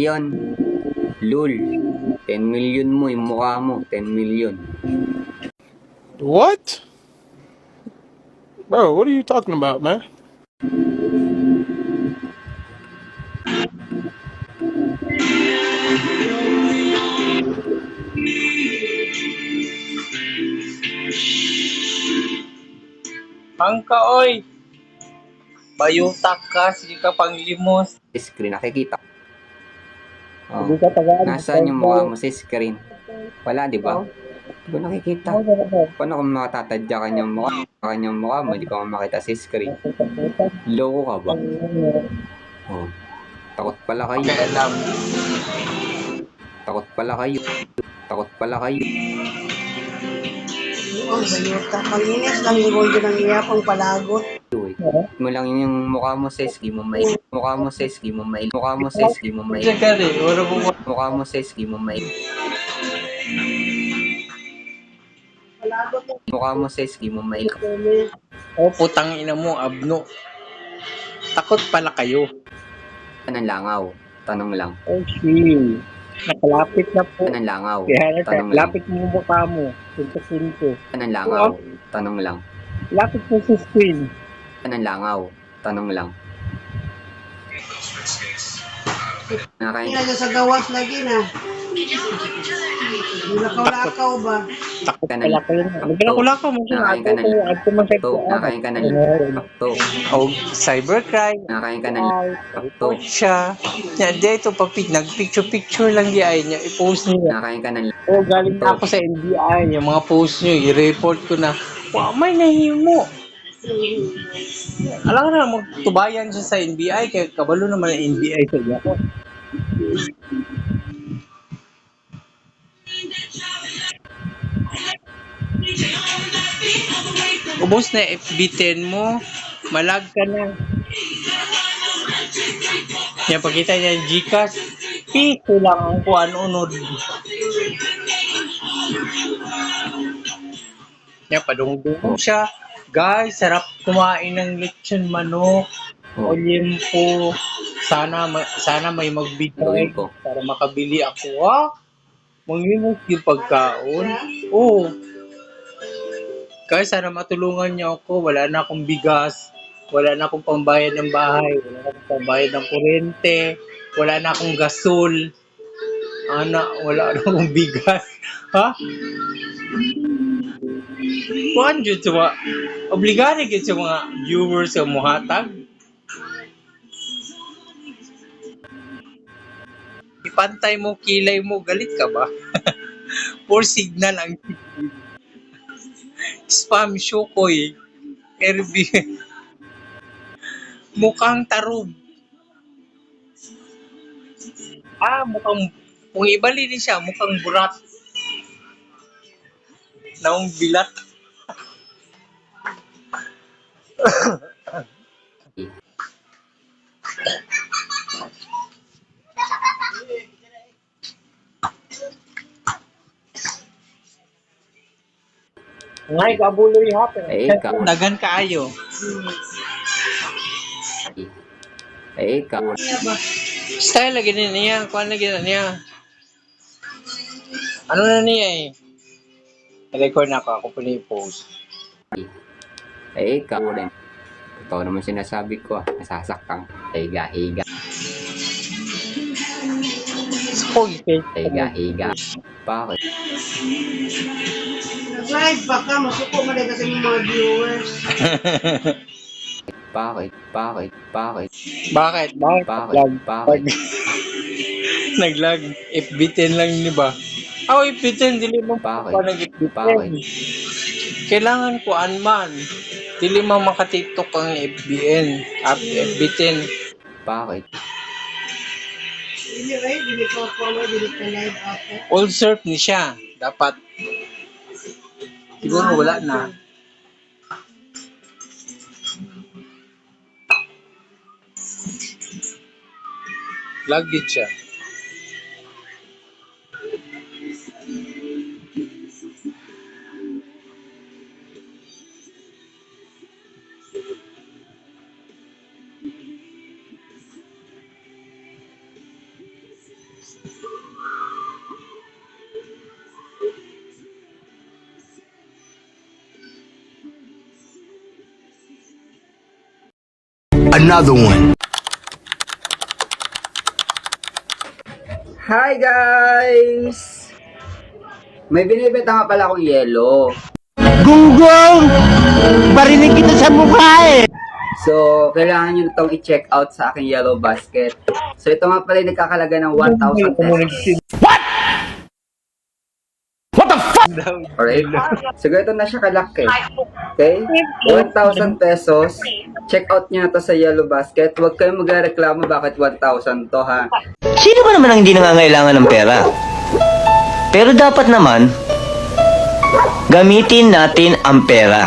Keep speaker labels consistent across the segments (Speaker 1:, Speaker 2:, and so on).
Speaker 1: million. Lul. 10 million mo yung mukha mo. 10 million.
Speaker 2: What? Bro, what are you talking about, man?
Speaker 3: Angka, oy! Bayutak ka, sige ka pang limos.
Speaker 1: Screen. Nakikita. Oh.
Speaker 3: Hindi ka tagaan.
Speaker 1: Nasaan yung mukha mo sa screen? Wala, di ba? Hindi ko nakikita. Paano kung makatatadya kanyang mukha? Kanyang mukha mo, hindi ko makita sa screen. Loko ka ba? Oh. Takot pala kayo.
Speaker 3: Alam.
Speaker 1: Takot pala kayo. Takot pala kayo.
Speaker 4: Oh, bayuta. Panginis lang yung gold ng iyapang palagot.
Speaker 1: Mo lang yung mukha mo sa screen mo may mukha mo sa screen mo may mukha mo sa screen mo
Speaker 3: mo.
Speaker 1: mukha mo sa screen mo
Speaker 4: yung
Speaker 1: mukha mo sa screen mo may
Speaker 4: kumis.
Speaker 3: Oh, putang ina mo, abno. Takot pala kayo.
Speaker 1: Anong langaw? Tanong lang.
Speaker 3: Oh, shit. Nakalapit na po.
Speaker 1: Anong langaw?
Speaker 3: Kaya
Speaker 1: Tanong lang.
Speaker 3: lapit mo mukha mo. Pinto-pinto.
Speaker 1: Anong langaw? Tanong lang.
Speaker 3: Lapit mo sa screen.
Speaker 1: Anong langaw? Tanong lang. Nakakain
Speaker 4: Kaya sa gawas lagi na. Lakaw-lakaw ba?
Speaker 3: Takot
Speaker 1: Ka na-
Speaker 3: mo siya.
Speaker 1: Nakain ka na-
Speaker 3: Ato ko, ato man sa
Speaker 1: to, nakain ka ng to,
Speaker 3: Oh, cybercrime.
Speaker 1: nakain ka ng to,
Speaker 3: Report siya. Yan, dito pa nag-picture-picture lang di ay niya. I-post niya.
Speaker 1: nakain ka ng
Speaker 3: Oh, galing na ako sa NBI. Yung mga post nyo, i-report ko na. Wow, may nahimo. Alam ka na, magtubayan siya sa NBI. Kaya kabalo naman ang NBI sa iya ko. Ubus na FB10 mo. Malag ka na. Yan, pagkita niya yung Gcash. Piso lang ang kuhan unod. Yan, padungdung siya. Guys, sarap kumain ng lechon manok.
Speaker 1: Oh.
Speaker 3: Olimpo. Sana ma- sana may magbigay
Speaker 1: Olimpo.
Speaker 3: para makabili ako. Ha? Manglimot yung pagkaon. Oo. Guys, sana matulungan niyo ako. Wala na akong bigas. Wala na akong pambayad ng bahay. Wala na akong pambayad ng kuryente. Wala na akong gasol. Ana, wala na akong bigas. Ha? Kuhan dyan sa mga, obligado dyan sa mga viewers sa muhatag. Ipantay mo, kilay mo, galit ka ba? For signal ang spam shukoy. RB. Mukhang tarub. Ah, mukhang, kung ibali din siya, mukhang burat. Naong bilat. Ngay, kabuloy hapon.
Speaker 1: Eh, ikaw.
Speaker 3: Dagan kaayo.
Speaker 1: Eh, ikaw.
Speaker 3: Style lagi niya. Kuhan lagi niya. Ano na niya eh? Record na ako. Ako pa na post
Speaker 1: Eh, ikaw rin. Ito naman sinasabi ko ah. Nasasaktan. Higa, higa.
Speaker 3: Spoil face.
Speaker 1: Higa, higa. Bakit?
Speaker 4: Nag-live ba ka? Masuko mo kasi yung mga viewers.
Speaker 1: Bakit? Bakit? Bakit?
Speaker 3: Bakit? Bakit?
Speaker 1: Bakit? Bakit?
Speaker 3: Naglag. FB10 lang ni ba? Ako FB10, dili mo pa nag-FB10.
Speaker 1: Bakit?
Speaker 3: Kailangan ko anman. Dili mo maka-tiktok ang FBN. At FB10.
Speaker 1: Bakit?
Speaker 4: Hindi right? Hindi ko follow, hindi ko live ako.
Speaker 3: All surf ni siya. Dapat. Siguro wala na. Lagi siya.
Speaker 2: Another one.
Speaker 1: Hi guys! May binibenta nga pala akong yelo.
Speaker 5: Gunggong! Barinig kita sa mukha eh!
Speaker 1: So, kailangan nyo itong i-check out sa aking yellow basket. So, ito nga pala yung nagkakalaga ng 1,000 pesos. Alright? So, ganito na siya kalaki. Okay? 1,000 pesos. Check out nyo na to sa yellow basket. Huwag kayong magreklamo bakit 1,000 to ha.
Speaker 6: Sino ba naman ang hindi nangangailangan ng pera? Pero dapat naman, gamitin natin ang pera.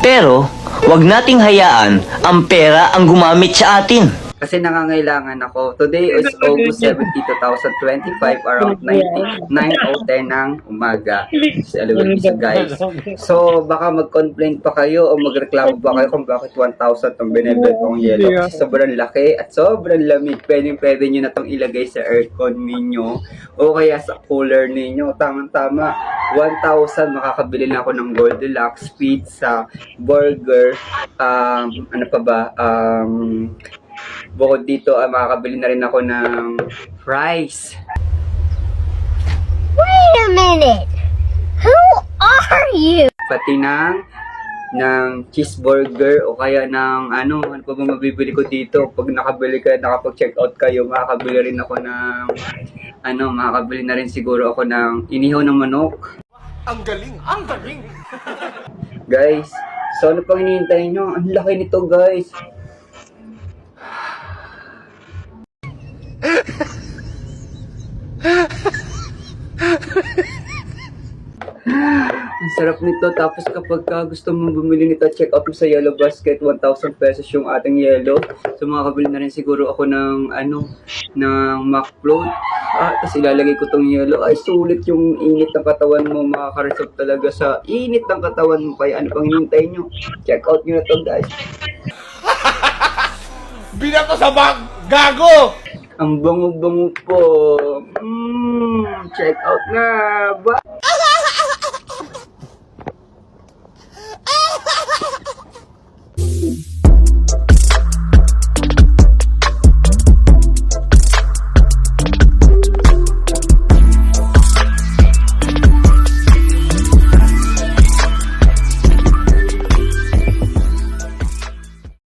Speaker 6: Pero, wag nating hayaan ang pera ang gumamit sa atin.
Speaker 1: Kasi nangangailangan ako. Today is August 17, 2025, around 9, 9 o 10 ng umaga. Alam so guys. So, baka mag-complain pa kayo o magreklamo pa kayo kung bakit 1,000 itong binibenta kong yellow. Kasi sobrang laki at sobrang lamig. Pwede, pwede nyo na itong ilagay sa aircon ninyo o kaya sa cooler ninyo. Tama-tama. 1,000 makakabili na ako ng Goldilocks, pizza, burger, um, ano pa ba, um, Bukod dito, ay makakabili na rin ako ng fries.
Speaker 7: Wait a minute. Who are you?
Speaker 1: Pati ng, ng cheeseburger o kaya ng ano, ano pa ba mabibili ko dito. Pag nakabili ka, nakapag-check out kayo, makakabili rin ako ng, ano, makakabili na rin siguro ako ng inihaw ng manok. Ang galing! Ang galing! guys, so ano pang hinihintay nyo? Ang laki nito guys. Ang sarap nito. Tapos kapag ka gusto mo bumili nito, check out mo sa Yellow Basket, 1,000 pesos yung ating yellow. So makakabili na rin siguro ako ng ano, ng McFloat. Ah, tapos ilalagay ko tong yellow. Ay, sulit yung init ng katawan mo. Makaka-resolve talaga sa init ng katawan mo. Kaya ano pang hinintay nyo? Check out nyo na to guys.
Speaker 2: Binato sa bag! Gago!
Speaker 1: Ang bango-bango po. Mm, check out na. Ba?